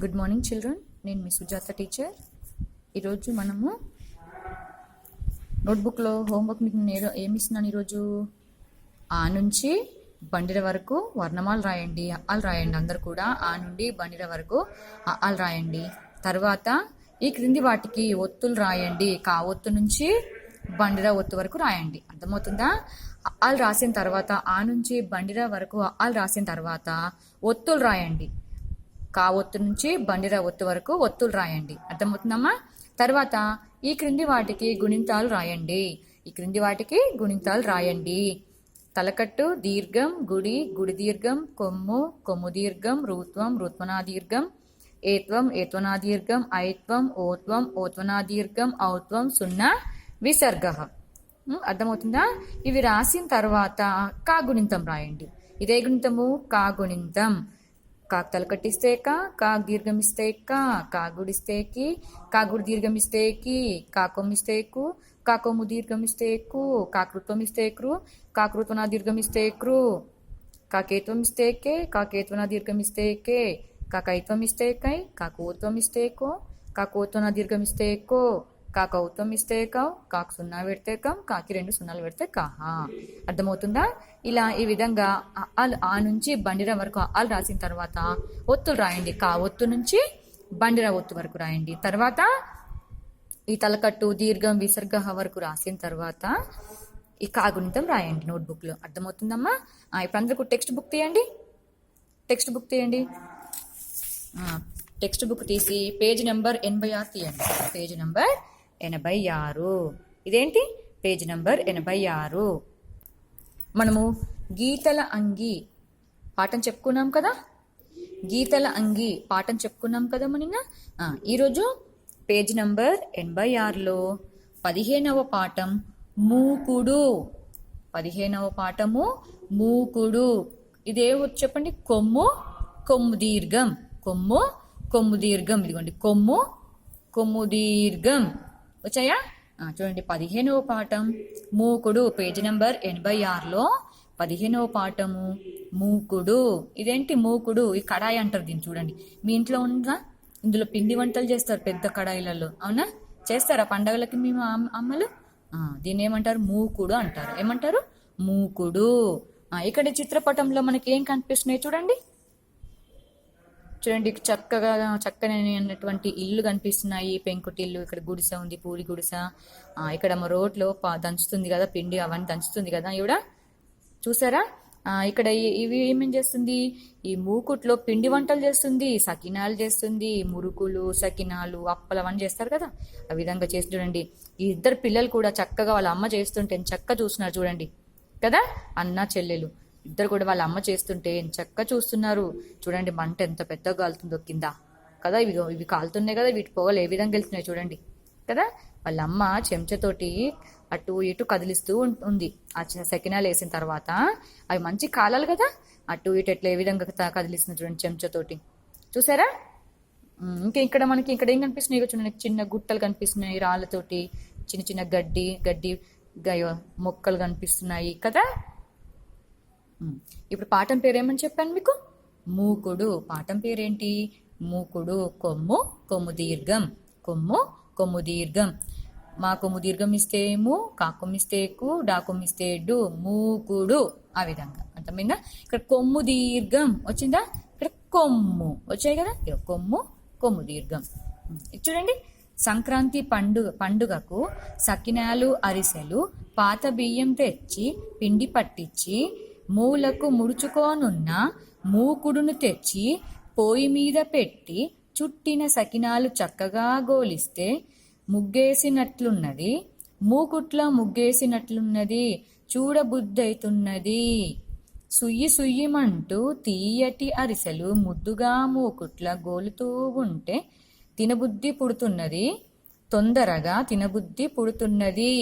Good morning children నేను మీ Sujatha teacher ఈరోజు మనము నోట్బుక్లో హోంవర్క్ మీకు నేను ఏమి ఇస్తున్నాను ఈరోజు? ఆ నుంచి బండిర వరకు వర్ణమాలు రాయండి అల్ రాయండి. అందరు కూడా ఆ నుండి బండిర వరకు అల్ రాయండి. తర్వాత ఈ క్రింది వాటికి ఒత్తులు రాయండి. కా ఒత్తు నుంచి బండిర ఒత్తు వరకు రాయండి. అర్థమవుతుందా? వాళ్ళు రాసిన తర్వాత ఆ నుంచి బండిర వరకు వాళ్ళు రాసిన తర్వాత ఒత్తులు రాయండి. కా ఒత్తు నుంచి బండిర ఒత్తు వరకు ఒత్తులు రాయండి. అర్థమవుతుందమ్మా? తర్వాత ఈ క్రింది వాటికి గుణింతాలు రాయండి. ఈ క్రింది వాటికి గుణింతాలు రాయండి. తలకట్టు దీర్ఘం గుడి గుడి దీర్ఘం కొమ్ము కొమ్ము దీర్ఘం రూత్వం రుత్వనాదీర్ఘం ఏత్వం ఏత్వనాదీర్ఘం ఐత్వం ఓత్వం ఓత్వనాదీర్ఘం ఔత్వం సున్నా విసర్గ. అర్థమవుతుందా? ఇవి రాసిన తర్వాత కాగుణింతం రాయండి. ఇదే గుణితము? కాగుణింతం కాక్ తలకట్టిస్తే కా కాక్ దీర్ఘం కా కాగుడిస్తే కి కాగుడు దీర్ఘం కి కాకొమ్మ కు కాకొమ్ము దీర్ఘమిస్తే కు కాకృత్వం ఇస్తే క్రు కాకృత్వన దీర్ఘం క్రు కాకేత్వం ఇస్తే కే కాకేత్వన దీర్ఘం కే కాకైత్వం ఇస్తే కై కాకోత్వం ఇస్తే కో కాకోత్వన దీర్ఘం ఇస్తే కాక కాకౌత్వం ఇస్తే కవ్ కాకు సున్నా పెడితే కం కాకి రెండు సున్నాలు పెడితే కాహా అర్థమవుతుందా? ఇలా ఈ విధంగా అ, అల్ ఆ నుంచి బండిర వరకు అల్ రాసిన తర్వాత ఒత్తులు రాయండి. కా ఒత్తు నుంచి బండిర ఒత్తు వరకు రాయండి. తర్వాత ఈ తలకట్టు దీర్ఘం విసర్గ వరకు రాసిన తర్వాత ఈ కాగుణితం రాయండి నోట్బుక్లో. అర్థమవుతుందమ్మా? ఇప్పుడు అందరికీ టెక్స్ట్ బుక్ తీయండి. టెక్స్ట్ బుక్ తీయండి. టెక్స్ట్ బుక్ తీసి పేజ్ నెంబర్ ఎనభై ఆరు తీయండి. పేజ్ నెంబర్ ఎనభై ఆరు ఇదేంటి? పేజ్ నెంబర్ ఎనభై ఆరు మనము గీతల అంగి పాఠం చెప్పుకున్నాం కదా? గీతల అంగి పాఠం చెప్పుకున్నాం కదా మన ఈరోజు పేజ్ నంబర్ ఎనభై ఆరులో పదిహేనవ పాఠం మూకుడు. పదిహేనవ పాఠము మూకుడు. ఇదే చెప్పండి? కొమ్ము కొమ్ము దీర్ఘం. కొమ్ము కొమ్ము దీర్ఘం. ఇదిగోండి. కొమ్ము కొమ్ము దీర్ఘం. వచ్చాయా? చూడండి పదిహేనవ పాఠం మూకుడు పేజీ నెంబర్ ఎనభై ఆరులో పదిహేనవ పాఠము మూకుడు. ఇదేంటి మూకుడు? ఈ కడాయి అంటారు దీన్ని చూడండి. మీ ఇంట్లో ఉందా? ఇందులో పిండి వంటలు చేస్తారు పెద్ద కడాయిలలో. అవునా? చేస్తారా పండగలకి మేము అమ్మలు? దీన్ని ఏమంటారు? మూకుడు అంటారు. ఏమంటారు? మూకుడు. ఇక్కడ చిత్రపటంలో మనకి ఏం కనిపిస్తున్నాయి చూడండి. చూడండి చక్కగా చక్కని అన్నటువంటి ఇల్లు కనిపిస్తున్నాయి. పెంకుటిల్లు ఇక్కడ గుడిస ఉంది పూరి గుడిస. ఇక్కడ మా రోడ్లో దంచుతుంది కదా పిండి అవన్నీ దంచుతుంది కదా ఇవిడ చూసారా? ఇక్కడ ఇవి ఏమేం చేస్తుంది? ఈ మూకుట్లో పిండి వంటలు చేస్తుంది సకినాలు చేస్తుంది మురుకులు సకినాలు అప్పలు అవన్నీ చేస్తారు కదా. ఆ విధంగా చేసి చూడండి. ఈ ఇద్దరు పిల్లలు కూడా చక్కగా వాళ్ళ అమ్మ చేస్తుంటే చక్కగా చూస్తున్నారు చూడండి. కదా? అన్న చెల్లెలు. ఇద్దరు కూడా వాళ్ళ అమ్మ చేస్తుంటే చక్క చూస్తున్నారు. చూడండి మంట ఎంత పెద్దగా కాలుతుందో కింద. కదా ఇవి ఇవి కాలుతున్నాయి కదా వీటి పొగలు ఏ విధంగా వెళ్తున్నాయి చూడండి. కదా వాళ్ళ అమ్మ చెంచతోటి అటు ఇటు కదిలిస్తూ ఉంది. ఆ సెకినాలు వేసిన తర్వాత అవి మంచి కాలాలు కదా అటు ఇటు ఎట్లా ఏ విధంగా కదిలిస్తుంది చూడండి చెంచతోటి. చూసారా? ఇంకా ఇక్కడ మనకి ఇక్కడ ఏం కనిపిస్తున్నాయి? చూడండి చిన్న గుట్టలు కనిపిస్తున్నాయి రాళ్ళతోటి చిన్న చిన్న గడ్డి గడ్డి మొక్కలు కనిపిస్తున్నాయి కదా. ఇప్పుడు పాఠం పేరేమని చెప్పాను మీకు? మూకుడు. పాఠం పేరేంటి? మూకుడు కొమ్ము కొమ్ము దీర్ఘం. కొమ్ము కొమ్ము దీర్ఘం. మా కొమ్ము దీర్ఘం ఇస్తే ము కాకొమ్మ ఇస్తే కు డాకొమ్మ ఇస్తే డు. మూకుడు. ఆ విధంగా. అర్థమైందా? ఇక్కడ కొమ్ము దీర్ఘం వచ్చిందా? ఇక్కడ కొమ్ము వచ్చాయి కదా? కొమ్ము కొమ్ము దీర్ఘం. ఇది చూడండి. సంక్రాంతి పండుగ పండుగకు సకినాలు అరిసెలు పాత బియ్యం తెచ్చి పిండి పట్టించి మూలకు ముడుచుకోనున్న మూకుడును తెచ్చి పోయి మీద పెట్టి చుట్టిన సకినాలు చక్కగా గోలిస్తే ముగ్గేసినట్లున్నది. మూకుట్ల ముగ్గేసినట్లున్నది. చూడబుద్దైతున్నది సుయ్యి సుయ్యమంటూ తీయటి అరిసెలు ముద్దుగా మూకుట్ల గోలుతూ ఉంటే తినబుద్ధి పుడుతున్నది. తొందరగా తినబుద్ధి పుడుతున్నది.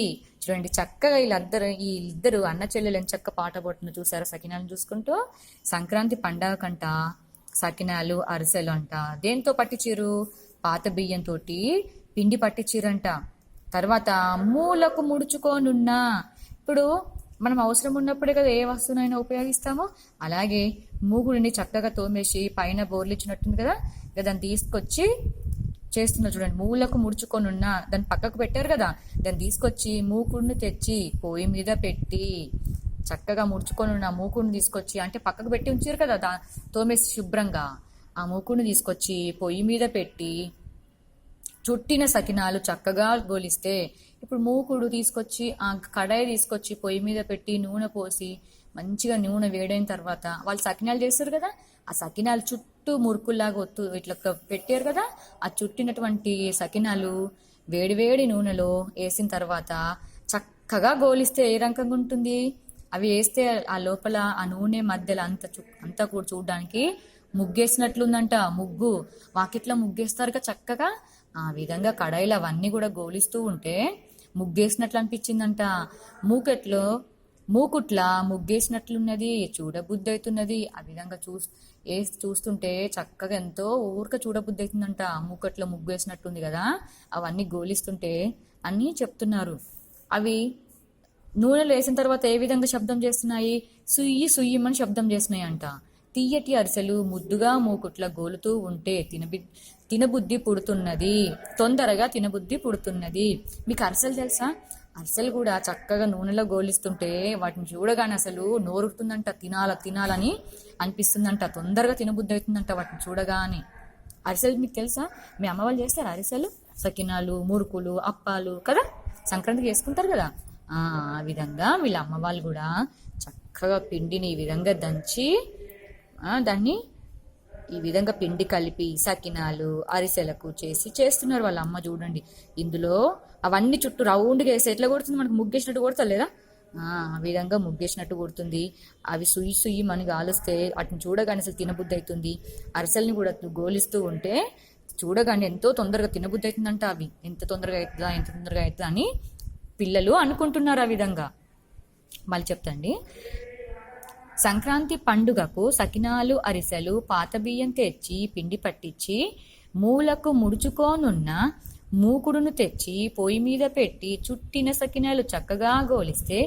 చూడండి చక్కగా వీళ్ళిద్దరు ఈ ఇద్దరు అన్న చెల్లెలు చక్క పాట పడుతున్న చూసారా సకినాలు చూసుకుంటూ? సంక్రాంతి పండగ కంట సకినాలు అరిసెలు అంట. దేంతో పట్టించారు? పాత బియ్యంతో పిండి పట్టించారంట. తర్వాత మూలకు ముడుచుకోనున్నా. ఇప్పుడు మనం అవసరం ఉన్నప్పుడే కదా ఏ వస్తువునైనా ఉపయోగిస్తామో? అలాగే మూగుడిని చక్కగా తోమేసి పైన బోర్లు ఇచ్చినట్టుంది కదా దాన్ని తీసుకొచ్చి చేస్తున్నారు చూడండి. మూలకు ముడుచుకొని ఉన్న దాన్ని పక్కకు పెట్టారు కదా. దాన్ని తీసుకొచ్చి మూకుడిని తెచ్చి పొయ్యి మీద పెట్టి చక్కగా ముడుచుకొని ఉన్న మూకుడిని తీసుకొచ్చి అంటే పక్కకు పెట్టి ఉంచారు కదా దా తోమేసి శుభ్రంగా. ఆ మూకుడిని తీసుకొచ్చి పొయ్యి మీద పెట్టి చుట్టిన సకినాలు చక్కగా గోలిస్తే ఇప్పుడు మూకుడు తీసుకొచ్చి ఆ కడాయి తీసుకొచ్చి పొయ్యి మీద పెట్టి నూనె పోసి మంచిగా నూనె వేడైన తర్వాత వాళ్ళు సకినాలు చేస్తారు కదా. ఆ సకినాలు చుట్టూ మురుకుల్లాగా ఒత్తు ఇట్లా పెట్టారు కదా ఆ చుట్టినటువంటి సకినాలు వేడివేడి నూనెలో వేసిన తర్వాత చక్కగా గోలిస్తే ఏ రకంగా ఉంటుంది? అవి వేస్తే ఆ లోపల ఆ నూనె మధ్యలో అంత చు అంతా కూడా చూడడానికి ముగ్గేసినట్లుందంట ముగ్గు. వాకిట్లో ముగ్గేస్తారుగా చక్కగా? ఆ విధంగా కడాయిలు అవన్నీ కూడా గోలిస్తూ ఉంటే ముగ్గేసినట్లు అనిపించిందంట. మూకెట్లో మూకుట్ల ముగ్గేసినట్లున్నది చూడబుద్ధి అవుతున్నది. ఆ విధంగా చూ వేసి చూస్తుంటే చక్కగా ఎంతో ఊరిక చూడబుద్ధి అవుతుందంట మూకట్లో ముగ్గేసినట్టుంది కదా. అవన్నీ గోలిస్తుంటే అన్నీ చెప్తున్నారు. అవి నూనెలో వేసిన తర్వాత ఏ విధంగా శబ్దం చేస్తున్నాయి? సుయ్యి సుయ్యమని శబ్దం చేస్తున్నాయి అంట తీయటి అరిసెలు ముద్దుగా మూకుట్ల గోలుతూ ఉంటే తినబి తినబుద్ధి పుడుతున్నది. తొందరగా తినబుద్ధి పుడుతున్నది. మీకు అరిసెలు తెలుసా? అరిసెలు కూడా చక్కగా నూనెలో గోలిస్తుంటే వాటిని చూడగానే అసలు నోరుతుందంట తినాల తినాలని అనిపిస్తుందంట తొందరగా తినబుద్ధి అవుతుందంట వాటిని చూడగానే. అరిసెలు మీకు తెలుసా? మీ అమ్మ వాళ్ళు చేస్తారు అరిసెలు? సకినాలు మురుకులు అప్పాలు కదా? సంక్రాంతికి చేసుకుంటారు కదా? ఆ విధంగా వీళ్ళ అమ్మ వాళ్ళు కూడా చక్కగా పిండిని ఈ విధంగా దంచి దాన్ని ఈ విధంగా పిండి కలిపి సకినాలు అరిసెలకు చేసి చేస్తున్నారు వాళ్ళ అమ్మ చూడండి. ఇందులో అవన్నీ చుట్టూ రౌండ్గా వేసి ఎట్లా కొడుతుంది? మనకు ముగ్గేసినట్టు కొడతా లేదా ఆ విధంగా ముగ్గేసినట్టు కొడుతుంది. అవి సుయ్యి సుయ్యి మనకి ఆలుస్తే వాటిని చూడగానే అసలు తినబుద్ధి అవుతుంది అరిసెల్ని కూడా గోలిస్తూ ఉంటే చూడగానే ఎంతో తొందరగా తినబుద్ధి అవుతుందంట అవి. ఎంత తొందరగా అవుతుందా ఎంత తొందరగా అవుతుందా అని పిల్లలు అనుకుంటున్నారు ఆ విధంగా. మళ్ళీ చెప్తండి. సంక్రాంతి పండుగకు సకినాలు అరిసెలు పాత బియ్యం తెచ్చి పిండి పట్టించి మూలకు ముడుచుకోనున్న మూకుడును తెచ్చి పొయ్యి మీద పెట్టి చుట్టిన సకినాలు చక్కగా గోలిస్తే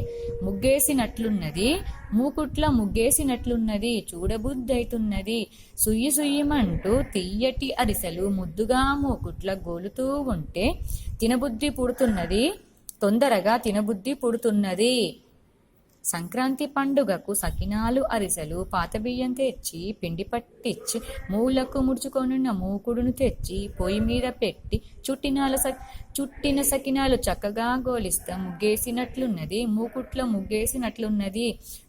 ముగ్గేసినట్లున్నది మూకుట్ల ముగ్గేసినట్లున్నది చూడబుద్దైతున్నది సుయ్యి సుయ్యమంటూ తియ్యటి అరిసెలు ముద్దుగా మూకుట్ల గోలుతూ ఉంటే తినబుద్ధి పుడుతున్నది తొందరగా తినబుద్ధి పుడుతున్నది. సంక్రాంతి పండుగకు సకినాలు అరిసెలు పాత బియ్యం తెచ్చి పిండి పట్టించి మూలకు ముడుచుకొనున్న మూకుడును తెచ్చి పొయ్యి మీద పెట్టి చుట్టినాల స చుట్టిన సకినాలు చక్కగా గోలిస్తా ముగ్గేసినట్లున్నది మూకుట్లో ముగ్గేసినట్లున్నది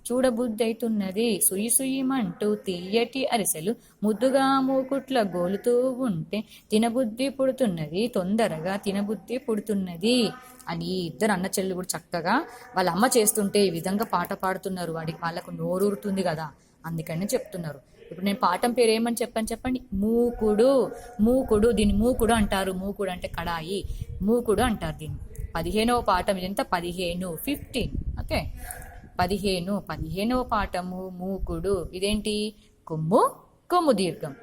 చూడబుద్దైతున్నది సుయ్యి సుయ్యమంటూ తీయటి అరిసెలు ముద్దుగా మూకుట్ల గోలుతూ ఉంటే తినబుద్ధి పుడుతున్నది తొందరగా తినబుద్ధి పుడుతున్నది. అని ఇద్దరు అన్న చెల్లి కూడా చక్కగా వాళ్ళ అమ్మ చేస్తుంటే ఈ విధంగా పాట పాడుతున్నారు. వాడికి వాళ్ళకు నోరూరుతుంది కదా. అందుకని చెప్తున్నారు. ఇప్పుడు నేను పాఠం పేరు ఏమని చెప్పని చెప్పండి? మూకుడు. మూకుడు దీన్ని మూకుడు అంటారు. మూకుడు అంటే కడాయి. మూకుడు అంటారు దీన్ని. పదిహేనవ పాఠం ఎంత? పదిహేను. ఫిఫ్టీన్. ఓకే. పదిహేను. పదిహేనవ పాఠము. మూకుడు. ఇదేంటి? కొమ్ము కొమ్ము దీర్ఘం.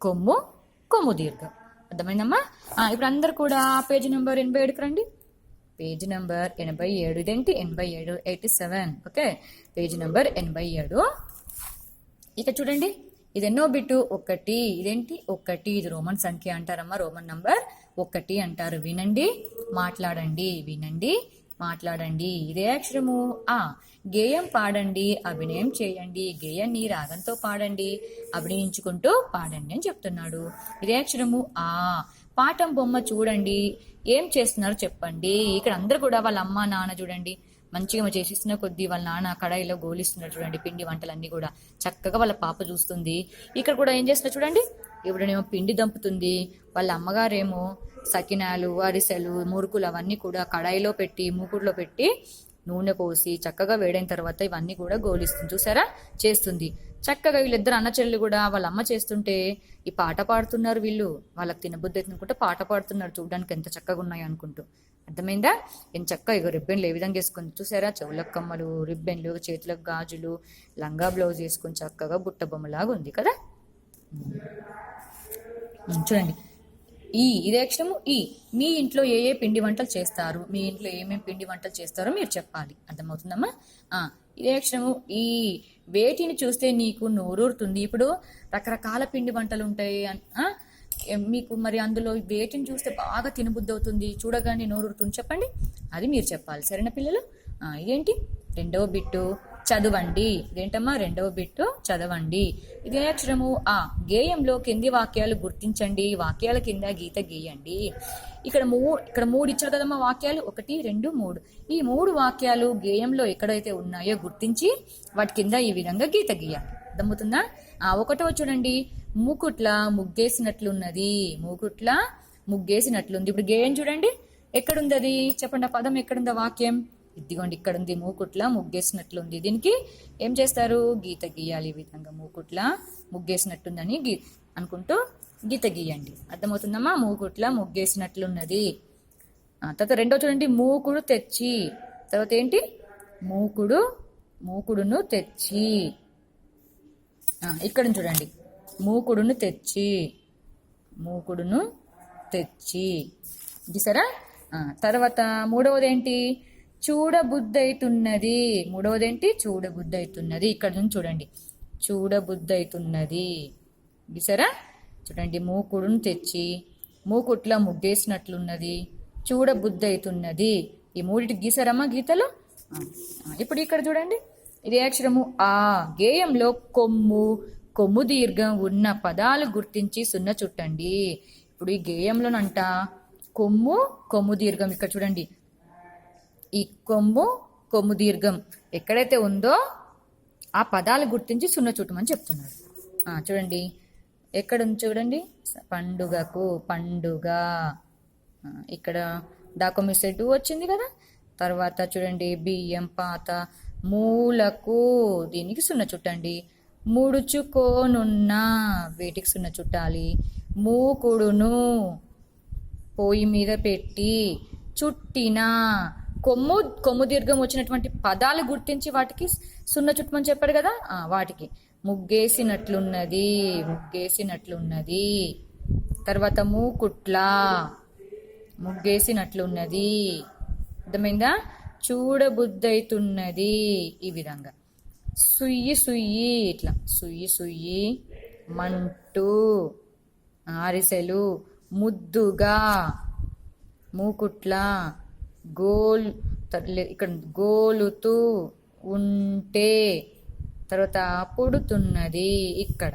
కొమ్ము కొమ్ము దీర్ఘం. అర్థమైందమ్మా? ఇప్పుడు అందరు కూడా పేజీ నెంబర్ ఎనభై ఏడుకు రండి. పేజ్ నెంబర్ ఎనభై ఏడు. ఇదేంటి? ఎనభై ఏడు eighty seven. Okay? Page number ఎనభై ఏడు. ఇక చూడండి. ఇది ఎన్నో బిట్టు? ఒకటి. ఇదేంటి? ఒకటి. ఇది రోమన్ సంఖ్య అంటారమ్మా. రోమన్ నంబర్ ఒకటి అంటారు. వినండి. మాట్లాడండి. వినండి. మాట్లాడండి. ఇదే అక్షరము. ఆ. గేయం పాడండి అభినయం చేయండి గేయాన్ని రాగంతో పాడండి అభినయించుకుంటూ పాడండి అని చెప్తున్నాడు. ఇదే అక్షరము ఆ. పాఠం బొమ్మ చూడండి ఏం చేస్తున్నారో చెప్పండి. ఇక్కడ అందరు కూడా వాళ్ళ అమ్మ నాన్న చూడండి. మంచిగా చేసిస్తున్న కొద్దీ వాళ్ళ నాన్న కడాయిలో గోలిస్తున్నారు చూడండి పిండి వంటలన్నీ కూడా. చక్కగా వాళ్ళ పాప చూస్తుంది. ఇక్కడ కూడా ఏం చేస్తున్నారు చూడండి. ఇప్పుడేమో పిండి దంపుతుంది. వాళ్ళ అమ్మగారేమో సకినాలు అరిసెలు మురుకులు అవన్నీ కూడా కడాయిలో పెట్టి మూకుడులో పెట్టి నూనె పోసి చక్కగా వేడైన తర్వాత ఇవన్నీ కూడా గోలిస్తుంది. చూసారా? చేస్తుంది. చక్కగా వీళ్ళిద్దరు అన్న చెల్లెలు కూడా వాళ్ళ అమ్మ చేస్తుంటే ఈ పాట పాడుతున్నారు వీళ్ళు. వాళ్ళకి తినబుద్ధి అనుకుంటే పాట పాడుతున్నారు. చూడడానికి ఎంత చక్కగా ఉన్నాయి అనుకుంటూ. అర్థమైందా? ఎంత చక్కగా ఇగో రిబ్బన్లు ఏ విధంగా వేసుకొని చూసారా? చెవులకు కమ్మలు రిబ్బన్లు చేతులకు గాజులు లంగా బ్లౌజ్ వేసుకొని చక్కగా బుట్ట బొమ్మలాగా ఉంది కదా? చూడండి. ఈ ఇదే అక్షరము ఈ. మీ ఇంట్లో ఏ ఏ పిండి వంటలు చేస్తారు? మీ ఇంట్లో ఏమేమి పిండి వంటలు చేస్తారో మీరు చెప్పాలి. అర్థమవుతుందమ్మా? ఆ, ఇదే అక్షరము ఈ. వేటిని చూస్తే నీకు నోరూరుతుంది. ఇప్పుడు రకరకాల పిండి వంటలు ఉంటాయి మీకు మరి అందులో వేటిని చూస్తే బాగా తినబుద్ధి అవుతుంది చూడగానే నోరూరుతుంది చెప్పండి. అది మీరు చెప్పాలి. సరేనా పిల్లలు? ఇదేంటి? రెండవ బిట్టు. చదవండి. ఇదేంటమ్మా? రెండవ బిట్టు. చదవండి. ఇదే అక్షరము ఆ. గేయంలో కింది వాక్యాలు గుర్తించండి. వాక్యాల కింద గీత గీయండి. ఇక్కడ మూ ఇక్కడ మూడు ఇచ్చారు కదమ్మా వాక్యాలు? ఒకటి రెండు మూడు. ఈ మూడు వాక్యాలు గేయంలో ఎక్కడైతే ఉన్నాయో గుర్తించి వాటి కింద ఈ విధంగా గీత గీయాలి. అర్థమవుతుందా? ఆ ఒకటో చూడండి. మూకుట్ల ముగ్గేసినట్లున్నది. మూకుట్ల ముగ్గేసినట్లుంది. ఇప్పుడు గేయం చూడండి. ఎక్కడుంది అది చెప్పండి ఆ పదం ఎక్కడుందా? వాక్యం. ఇదిగోండి ఇక్కడ ఉంది మూకుట్ల ముగ్గేసినట్లుంది. దీనికి ఏం చేస్తారు? గీత గీయాలి ఈ విధంగా మూకుట్ల ముగ్గేసినట్టుందని గీ అనుకుంటూ గీత గీయండి. అర్థమవుతుందమ్మా? మూకుట్ల ముగ్గేసినట్లున్నది. తర్వాత రెండో చూడండి మూకుడు తెచ్చి. తర్వాత ఏంటి? మూకుడు మూకుడును తెచ్చి. ఇక్కడ చూడండి. మూకుడును తెచ్చి. మూకుడును తెచ్చి. గీసారా? తర్వాత మూడవది ఏంటి? చూడబుద్ధైతున్నది. మూడవదేంటి? చూడబుద్ధైతున్నది. ఇక్కడ నుంచి చూడండి. చూడబుద్ధైతున్నది. గీసారా? చూడండి. మూకుడును తెచ్చి మూకుట్లో ముగ్గేసినట్లున్నది. చూడబుద్ధైతున్నది. ఈ మూడిటి గీసారమ్మా గీతలు? ఇప్పుడు ఇక్కడ చూడండి. ఇదే అక్షరము ఆ. గేయంలో కొమ్ము కొమ్ము దీర్ఘం ఉన్న పదాలు గుర్తించి సున్న చుట్టండి. ఇప్పుడు ఈ గేయంలోనంట కొమ్ము కొమ్ము దీర్ఘం. ఇక్కడ చూడండి. ఈ కొమ్ము కొమ్ము దీర్ఘం ఎక్కడైతే ఉందో ఆ పదాలు గుర్తించి సున్న చుట్టమని చెప్తున్నాడు చూడండి. ఎక్కడ ఉంది చూడండి? పండుగకు పండుగ. ఇక్కడ దాకొమ్మి సెడ్డు వచ్చింది కదా? తర్వాత చూడండి బియ్యం పాత మూలకు దీనికి సున్న చుట్టండి ముడుచుకోనున్న వీటికి సున్న చుట్టాలి మూకుడును పొయ్యి మీద పెట్టి చుట్టిన కొమ్ము కొమ్ము దీర్ఘం వచ్చినటువంటి పదాలు గుర్తించి వాటికి సున్న చుట్టమని చెప్పాడు కదా? వాటికి. ముగ్గేసినట్లున్నది ముగ్గేసినట్లున్నది. తర్వాత మూకుట్ల ముగ్గేసినట్లున్నది. అర్థమైందా? చూడబుద్దైతున్నది ఈ విధంగా. సుయ్యి సుయ్యి ఇట్లా. సుయ్యి సుయ్యి మంటు ఆరిసెలు ముద్దుగా మూకుట్ల గోల్ ఇక్కడ గోలుతూ ఉంటే తర్వాత పుడుతున్నది ఇక్కడ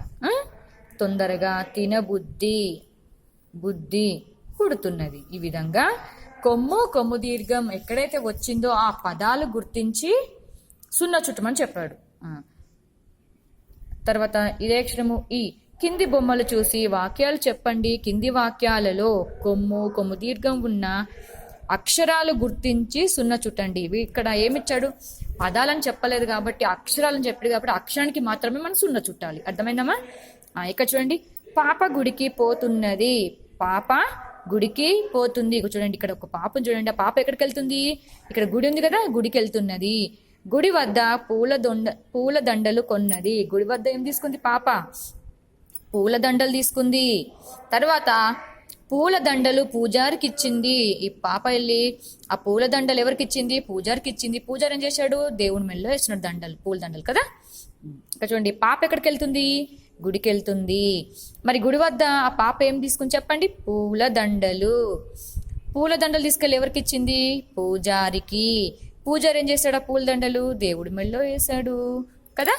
తొందరగా తినబుద్ధి బుద్ధి పుడుతున్నది. ఈ విధంగా కొమ్ము కొమ్ము దీర్ఘం ఎక్కడైతే వచ్చిందో ఆ పదాలు గుర్తించి సున్నా చుట్టమని చెప్పాడు. తర్వాత ఇదే అక్షరము ఈ కింది బొమ్మలు చూసి వాక్యాలు చెప్పండి. కింది వాక్యాలలో కొమ్ము కొమ్ము దీర్ఘం ఉన్న అక్షరాలు గుర్తించి సున్న చుట్టండి. ఇవి ఇక్కడ ఏమిచ్చాడు? పదాలని చెప్పలేదు కాబట్టి అక్షరాలను చెప్పాడు కాబట్టి అక్షరానికి మాత్రమే మనం సున్న చుట్టాలి. అర్థమైందమ్మా? ఆ, ఇక్కడ చూడండి. పాప గుడికి పోతున్నది. పాప గుడికి పోతుంది. చూడండి ఇక్కడ ఒక పాపను చూడండి. ఆ పాప ఎక్కడికి వెళ్తుంది? ఇక్కడ గుడి ఉంది కదా గుడికి వెళ్తున్నది. గుడి వద్ద పూల దొండ పూల దండలు కొన్నది. గుడి వద్ద ఏం తీసుకుంది పాప? పూల దండలు తీసుకుంది. తర్వాత పూలదండలు పూజారికి ఇచ్చింది ఈ పాప వెళ్ళి ఆ పూలదండలు ఎవరికిచ్చింది? ఎవరికి ఇచ్చింది పూజారికి ఇచ్చింది పూజారి ఏం చేశాడు? దేవుని మెల్లో వేసినాడు దండలు పూలదండలు కదా? ఇక్కడ చూడండి పాప ఎక్కడికి వెళ్తుంది గుడికి వెళ్తుంది మరి గుడి వద్ద ఆ పాప ఏం తీసుకుని చెప్పండి? పూలదండలు. పూలదండలు తీసుకెళ్ళి ఎవరికి ఇచ్చింది పూజారికి. పూజారి ఏం చేశాడు? ఆ పూలదండలు దేవుడి మెల్లో వేశాడు కదా?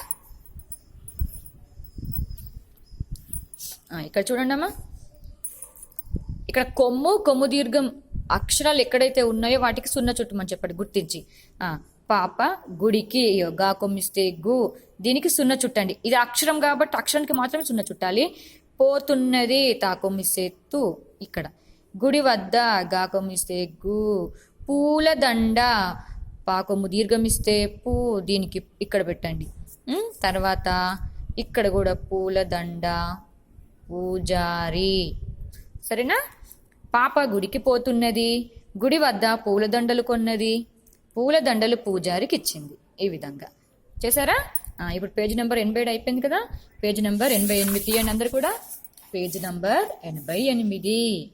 ఇక్కడ చూడండి అమ్మా ఇక్కడ కొమ్ము కొమ్ము దీర్ఘం అక్షరాలు ఎక్కడైతే ఉన్నాయో వాటికి సున్న చుట్టమని చెప్పాడు గుర్తించి. పాప గుడికి అయ్యో, గా కొమ్మిస్తే గు. దీనికి సున్న చుట్టండి. ఇది అక్షరం కాబట్టి అక్షరానికి మాత్రమే సున్న చుట్టాలి. పోతున్నది తా కొమ్మిస్తే తు ఇక్కడ. గుడి వద్ద గా కొమ్మిస్తే గు. పూల దండ పా కొమ్ము దీర్ఘమిస్తే పూ దీనికి ఇక్కడ పెట్టండి. తర్వాత ఇక్కడ కూడా పూల దండ పూజారి. సరేనా? పాప గుడికి పోతున్నది గుడి వద్ద పూలదండలు కొన్నది. పూలదండలు పూజారికి ఇచ్చింది ఈ విధంగా. చేశారా? ఇప్పుడు పేజ్ నెంబర్ ఎనభై ఏడు అయిపోయింది కదా? పేజ్ నెంబర్ ఎనభై ఎనిమిది తీయండి అందరు కూడా? పేజ్ నెంబర్ ఎనభై ఎనిమిది.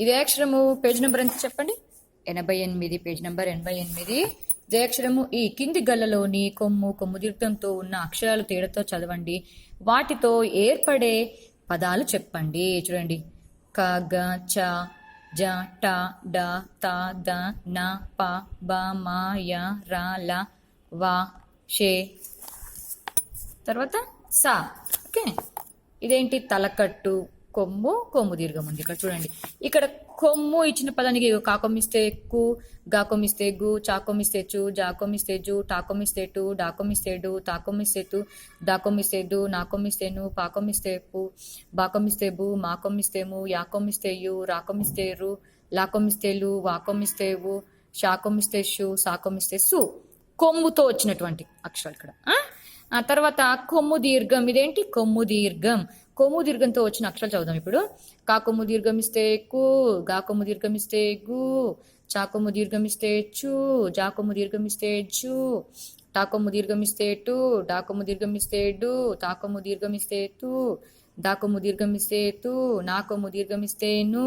ఇదే అక్షరము పేజ్ నెంబర్ ఎంత చెప్పండి? ఎనభై ఎనిమిది పేజ్ నెంబర్ ఎనభై ఎనిమిది. ఇదే అక్షరము ఈ కింది గల్లలోని కొమ్ము కొమ్ము దీర్ఘంతో ఉన్న అక్షరాలు తేడాతో చదవండి. వాటితో ఏర్పడే పదాలు చెప్పండి. చూడండి. క గ చ జ ట డ త ద న ప బ మ య ర ల వ షే. తర్వాత సా. ఓకే. ఇదేంటి తలకట్టు? కొమ్ము కొమ్ము దీర్ఘం ఉంది ఇక్కడ చూడండి. ఇక్కడ కొమ్ము ఇచ్చిన పదానికి ఇగో కాకొమ్మిస్తే కు గాకొమ్మిస్తే గు చాకొమ్మిస్తే చు జాకొమ్మిస్తే జు టాకొమ్మిస్తే టు డాకొమ్మిస్తే డు తాకొమ్మిస్తే తు దాకొమ్మిస్తే డు నాకొమ్మిస్తే ను పాకొమ్మిస్తే పు బాకొమ్మిస్తే బు మాకొమ్మిస్తే ము యాకొమ్మిస్తే యు రాకొమ్మిస్తే రు లాకొమ్మిస్తే లు వాకొమ్మిస్తే వు షాకొమ్మిస్తే షు సాకొమ్మిస్తే సు. కొమ్ముతో వచ్చినటువంటి అక్షరాలు ఇక్కడ. ఆ తర్వాత కొమ్ము దీర్ఘం. ఇదేంటి? కొమ్ము దీర్ఘం. కొమ్ము దీర్ఘంతో వచ్చిన అక్షరాలు చదువుదాం ఇప్పుడు. కా కొమ్ము దీర్ఘం ఇస్తే కు గా కొమ్ము దీర్ఘం ఇస్తే గు చా కొమ్ము దీర్ఘం ఇస్తే చు జా కొమ్ము దీర్ఘం ఇస్తే జు టా కొమ్ము దీర్ఘం ఇస్తే టు డా కొమ్ము దీర్ఘం ఇస్తే డు తా కొమ్ము దీర్ఘం ఇస్తే తు దా కొమ్ము దీర్ఘం ఇస్తే తు నా కొమ్ము దీర్ఘం ఇస్తే ను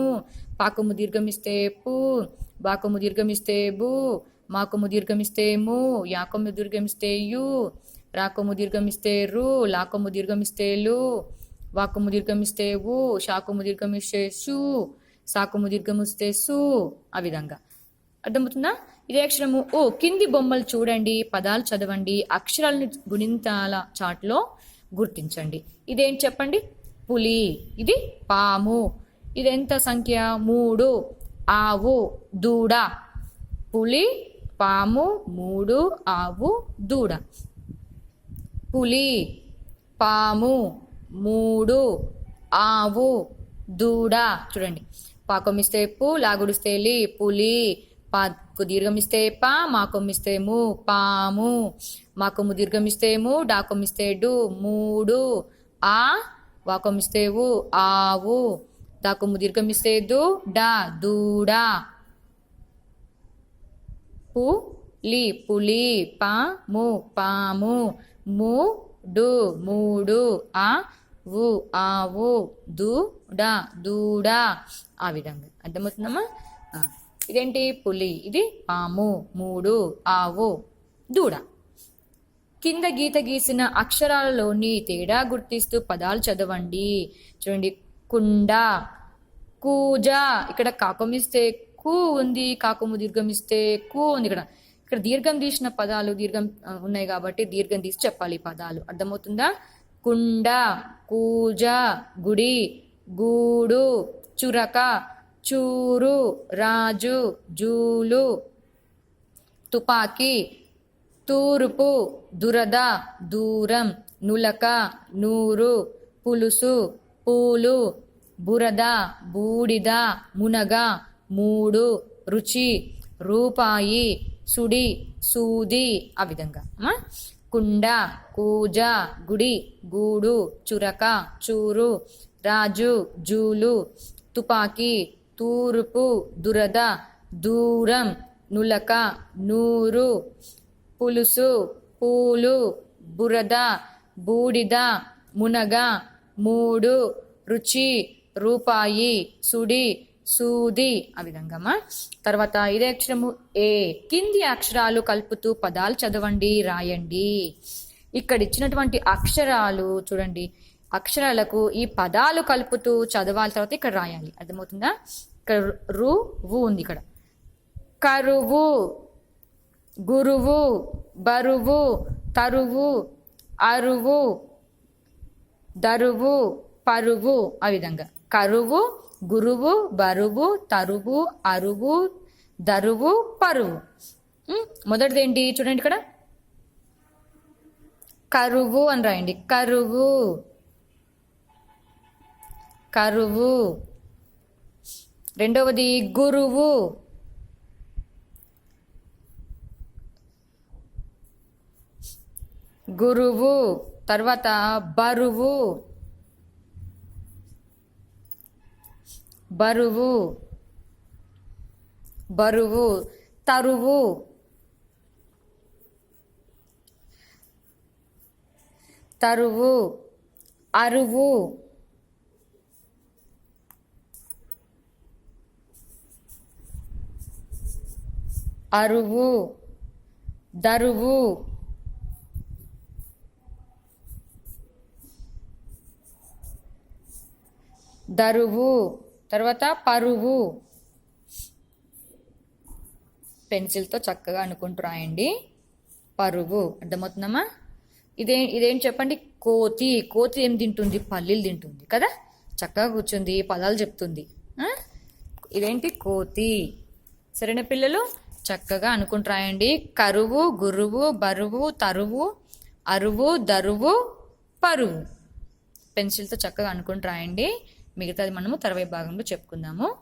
పా కొమ్ము దీర్ఘం ఇస్తే పు బా కొమ్ము దీర్ఘం ఇస్తే బు మా కొమ్ము దీర్ఘం ఇస్తే ము యా కొమ్ము దీర్ఘం ఇస్తే యు రా కొమ్ము దీర్ఘం ఇస్తే రు లా కొమ్ము దీర్ఘం ఇస్తే లు వాక్కుము కొమ్ము దీర్ఘం ఇస్తే వు షా షు సు ఆ విధంగా. అర్థమవుతుందా? ఇదే అక్షరము. ఓ కింది బొమ్మలు చూడండి పదాలు చదవండి అక్షరాలను గుణింతాల చాట్లో గుర్తించండి. ఇదేంటి చెప్పండి? పులి. ఇది పాము. ఇది ఎంత సంఖ్య? మూడు. ఆవు దూడ. పులి పాము మూడు ఆవు దూడ. పులి పాము. మూడు ఆవు దూడ. చూడండి. పాకొమ్మిస్తే పు లాగుడిస్తే లి పులి. పాకు దీర్ఘమిస్తే పా మాకొమ్మిస్తే ము పాము. మాకొమ్ము దీర్ఘమిస్తేము డాకొమ్మిస్తేడు మూడు. ఆ వాకొమ్మిస్తేవు ఆవు. దాకొమ్ము దీర్ఘమిస్తే దు డా దూడ. పులి. పులి పాము. పాము మూడు మూడు. ఆ వు దూ డా దూడా ఆ విధంగా. అర్థమవుతుందమ్మా? ఇదేంటి? పులి. ఇది పాము మూడు ఆవు దూడ కింద గీత గీసిన అక్షరాలలోని తేడా గుర్తిస్తూ పదాలు చదవండి. చూడండి. కుండ కూజ. ఇక్కడ కాకమిస్తే కూ ఉంది కాకము దీర్ఘం ఇస్తే ఉంది. ఇక్కడ ఇక్కడ దీర్ఘం తీసిన పదాలు దీర్ఘం ఉన్నాయి కాబట్టి దీర్ఘం తీసి చెప్పాలి పదాలు. అర్థమవుతుందా? కుండ కూజ గుడి గూడు చురక చూరు రాజు జూలు తుపాకీ తూర్పు దురద దూరం నులక నూరు పులుసు పూలు బురద బూడిద మునగ మూడు రుచి రూపాయి సుడి సూది ఆ విధంగా. కుండ కూజ గుడి గూడు చురక చూరు రాజు జూలు తుపాకీ తూర్పు దురద దూరం నులక నూరు పులుసు పూలు బురద బూడిద మునగ మూడు రుచి రూపాయి సుడి సూది ఆ విధంగా అమ్మా. తర్వాత ఇదే అక్షరము ఏ కింది అక్షరాలు కలుపుతూ పదాలు చదవండి రాయండి. ఇక్కడ ఇచ్చినటువంటి అక్షరాలు చూడండి అక్షరాలకు ఈ పదాలు కలుపుతూ చదవాలి తర్వాత ఇక్కడ రాయాలి. అర్థమవుతుందా? ఇక్కడ రు వు ఉంది ఇక్కడ. కరువు గురువు బరువు తరువు అరువు దరువు పరువు ఆ విధంగా. కరువు గురువు బరువు తరువు అరువు దరువు పరువు. మొదటిది ఏంటి చూడండి ఇక్కడ. కరువు అని రాయండి. కరువు. కరువు. రెండవది గురువు. గురువు. తర్వాత బరువు. బరువు బరువు తరువు తరువు అరువు అరువు దరువు దరువు తర్వాత పరువు. పెన్సిల్తో చక్కగా అనుకుంటూ రాయండి. పరువు. అర్థమవుతుందమ్మా? ఇదే ఇదేం చెప్పండి? కోతి. కోతి ఏం తింటుంది? పల్లీలు తింటుంది కదా? చక్కగా కూర్చుంది పదాలు చెప్తుంది. ఇదేంటి? కోతి. సరేనా పిల్లలు? చక్కగా అనుకుంటూ రాయండి. కరువు గురువు బరువు తరువు అరువు దరువు పరువు. పెన్సిల్తో చక్కగా అనుకుంటూ రాయండి. మిగతాది మనము తర్వాయి భాగంలో చెప్పుకుందాము.